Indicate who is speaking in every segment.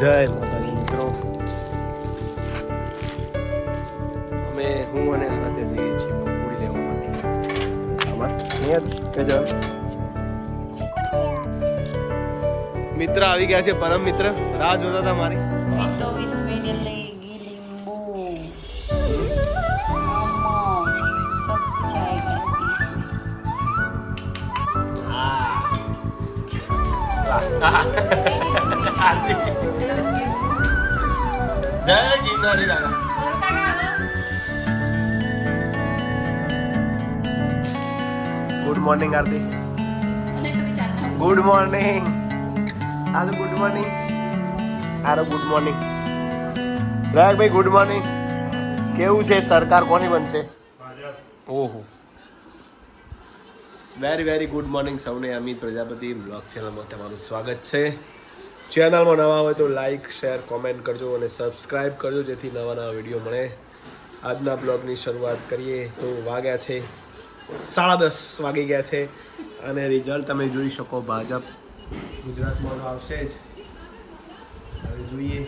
Speaker 1: જય માતાજી મિત્રો. અમે હું અને સાથે જઈએ છીએ પૂરી લેવા માટે. સામાન મિત્ર આવી ગયા છે, પરમ મિત્ર. રાહ જોતા હતા મારી. જય ગિરનારી દાદા good morning Aarti good morning આદુ ગુડ મોર્નિંગ આરો ગુડ મોર્નિંગ ભાઈ ગુડ મોર્નિંગ કેવું છે? સરકાર કોની બનશે? ઓહો. વેરી વેરી ગુડ મોર્નિંગ સૌને. અમિત પ્રજાપતિ બ્લોગ ચેનલમાં તમારું સ્વાગત છે. ચેનલમાં નવા હોય તો લાઈક શેર કોમેન્ટ કરજો અને સબસ્ક્રાઈબ કરજો જેથી નવા નવા વીડિયો મળે. આજના બ્લોગની શરૂઆત કરીએ તો વાગ્યા છે સાડા દસ વાગી ગયા છે અને રિઝલ્ટ તમે જોઈ શકો ભાજપ ગુજરાતમાં આવશે જ. હવે જોઈએ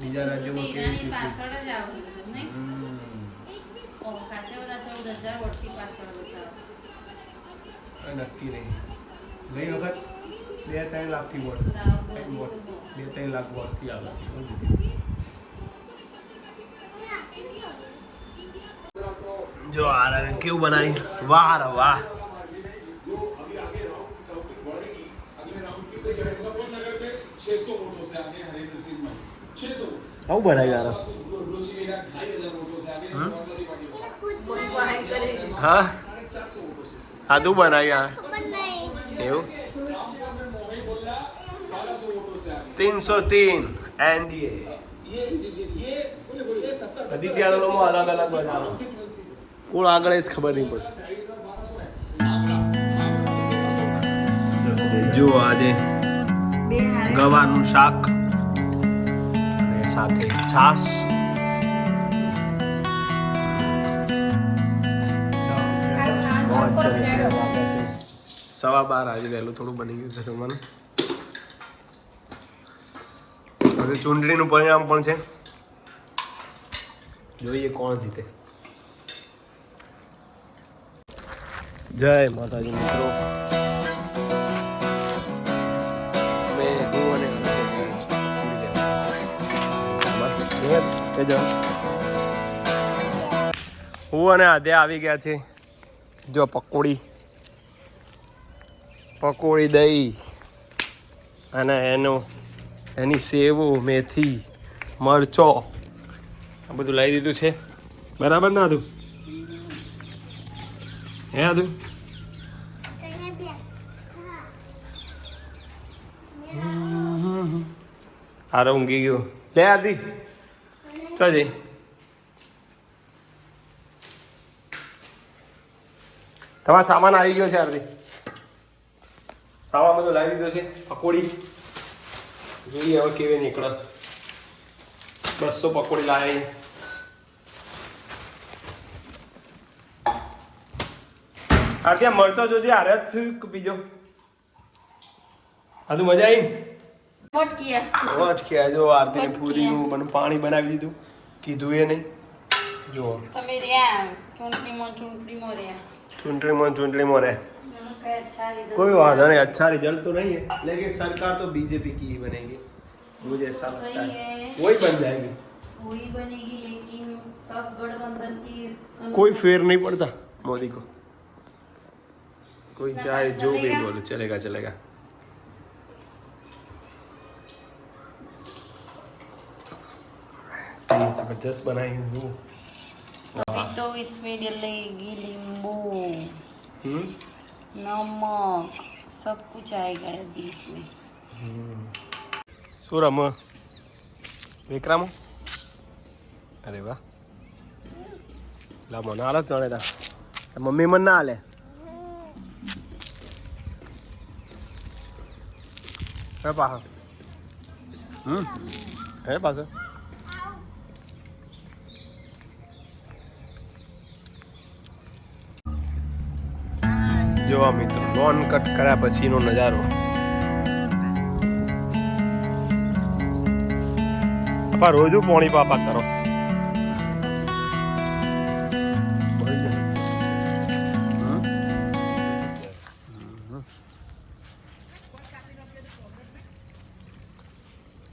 Speaker 1: બીજા રાજ્યોમાં કેવી રીતે
Speaker 2: પાછળ જ
Speaker 1: નક્કી નહીં ગઈ વખત બે ત્રણ લાખથી વોટ ત્રણ વોટ બે ત્રણ લાખ વોટથી આવે જો આ રવે કેવું બનાવી વાહ રે વાહ આવું બનાવ્યું યાર હા આદુ બનાવ્યા એવું? તીનસો તીન. એન્ડ બધી ચેનલોમાં અલગ અલગ બનાવો. કોણ આગળ જ ખબર નહીં પડે જો આજે ગવાનું શાક. અને સાથે છાશ. સવા બાર આજે વહેલું થોડું બની ગયું છે જમવાનું. હવે ચૂંટણીનું પરિણામ પણ છે. જોઈએ કોણ જીતે. જય માતાજી મિત્રો. અમે હું અને? હું આધ્યા આવી ગયા છે જો પકોડી. પકોડી દહીં અને એનું, એની સેવો, મેથી, મરચો, આ બધું લાવી દીધું છે. બરાબર ના હતું હે હતું હારો ઊંઘી ગયો. લે, આદી. તો તમારો સામાન આવી ગયો છે આરતી સામાન બધો લાવી દીધો છે પકોડી. જોઈએ હવે કેવી નીકળે. બસો પકોડી લાવી આ ત્યાં મળતો જોજે આરે જ છું બીજો? આ મજા આવી
Speaker 2: વોટ કિયા
Speaker 1: અટક્યા જો આરતીને પૂરીનું મને પાણી બનાવી દીધું. કીધું એ નહીં. જો
Speaker 2: તમે રહ્યા ચૂંટણીમાં ચૂંટણીમાં રહ્યા. चुनटली चुनटली है
Speaker 1: कोई वादा नहीं अच्छा रिज़ल्ट तो नहीं है लेकिन सरकार तो बीजेपी की ही बनेगी मुझे ऐसा लगता है। वही बन जाएगी।
Speaker 2: वही बनेगी लेकिन सब गठबंधन की
Speaker 1: कोई फेर नहीं पड़ता मोदी को। कोई चाहे जो भी बोले चलेगा चलेगा। तो ज़बरदस्त बनाई हूँ।
Speaker 2: अभी तो इसमें डलेगी नींबू
Speaker 1: हम्म,
Speaker 2: नमक सब कुछ आएगा अभी इसमें
Speaker 1: શું રમ વિક્રમ અરે વાહ લા મને હાલત જાણે તા મમ્મી મને ના હાલે હે પાછો હમ હે પાછો જો આ મિત્રો. લોન કટ કર્યા પછીનો નજારો. આપા રોજુ પોણી પાપા કરો.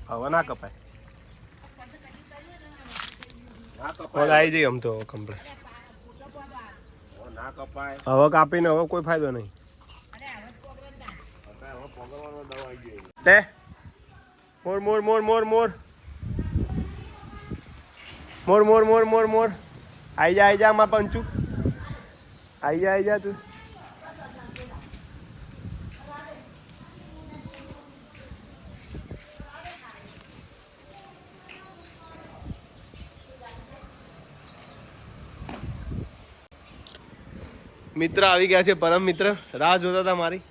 Speaker 1: હવે ના કપાય. આવી જઈએ આમ તો કમ્પ્લેટ
Speaker 3: ના કપાય.
Speaker 1: હવે કાપીને હવે કોઈ ફાયદો નહીં. લે મોર મોર મોર મોર મોર. મોર મોર મોર મોર મોર. આઈ જા આઈ જા પંચુ. આઈ જા આઈ જા તું. મિત્ર આવી ગયા છે પરમ મિત્ર. રાહ જોતા હતા મારી.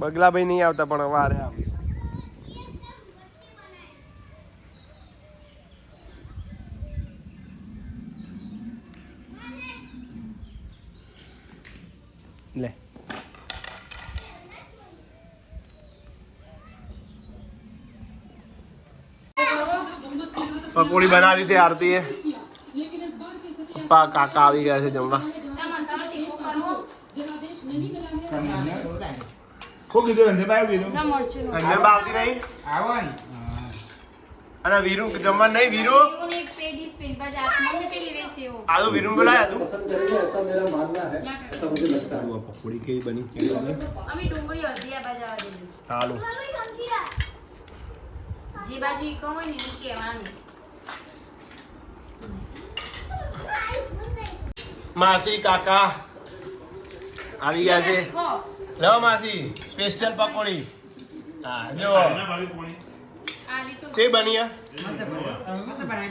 Speaker 1: બગલાભાઈ નહીં આવતા પણ વારે આવી લે. પકોડી બનાવી છે આરતીએ. પપ્પા કાકા આવી ગયા છે જમવા.
Speaker 3: શું કીધું અંદર બાવ કીધું?
Speaker 1: અંદર બાવતી નહીં.
Speaker 3: આવો ને.
Speaker 1: અને વીરુ જમવા નહીં? વીરુ? આ વીરુ બોલાયા તું.
Speaker 4: પસંદ કરીને ऐसा
Speaker 1: ચાલો. માસી કાકા આવી ગયા છે. લો માસી સ્પેશિયલ પકોડી. હા જો તે બન્યા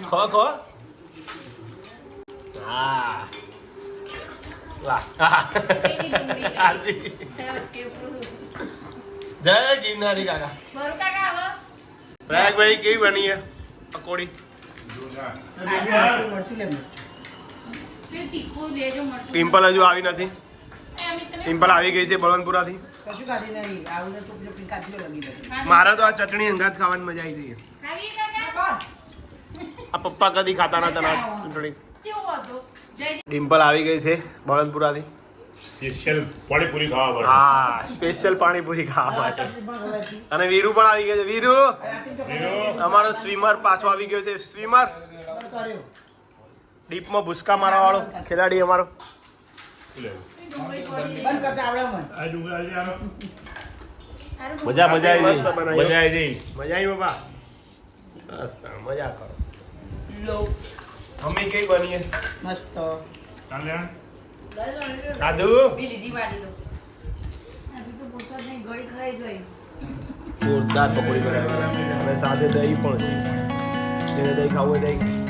Speaker 1: ખો ખો. હા. જય ગિરનારી કાકા. પ્રયાગભાઈ કેવી બની પકોડી? પિમ્પલ હજુ આવી નથી. પિમ્પલ આવી ગઈ છે બળવંતપુરાથી. મારે તો આ ચટણી અંગાત ખાવાની મજા આવી ગઈ આ પપ્પા કદી ખાતા નતા ના ચટણી. ડિમ્પલ આવી ગઈ છે બળવંતપુરાથી.
Speaker 3: સ્પેશિયલ પાણીપુરી ખાવા માટે.
Speaker 1: હા સ્પેશિયલ પાણીપુરી ખાવા માટે. અને વીરુ પણ આવી ગયો છે. વીરુ! અમારો સ્વિમર પાછો આવી ગયો છે. સ્વિમર! ડીપમાં ભૂસકા મારવા વાળો ખેલાડી અમારો.
Speaker 3: મજા મજા આવી મજા આવી ગઈ.
Speaker 1: મજા આવી બાબા બસ મજા કરો.
Speaker 5: લો.
Speaker 1: મમ્મી કઈ બની?
Speaker 5: મસ્ત.
Speaker 3: ચાલે આ?
Speaker 1: દાદુ?
Speaker 2: લીધી વાળી તો. તો પૂછો નહીં ગળી ખાઈ જોઈ.
Speaker 1: જોરદાર પકોડી બનાવી. અને સાથે દહીં પણ છે. જેને દહીં ખાવું હોય દહીં.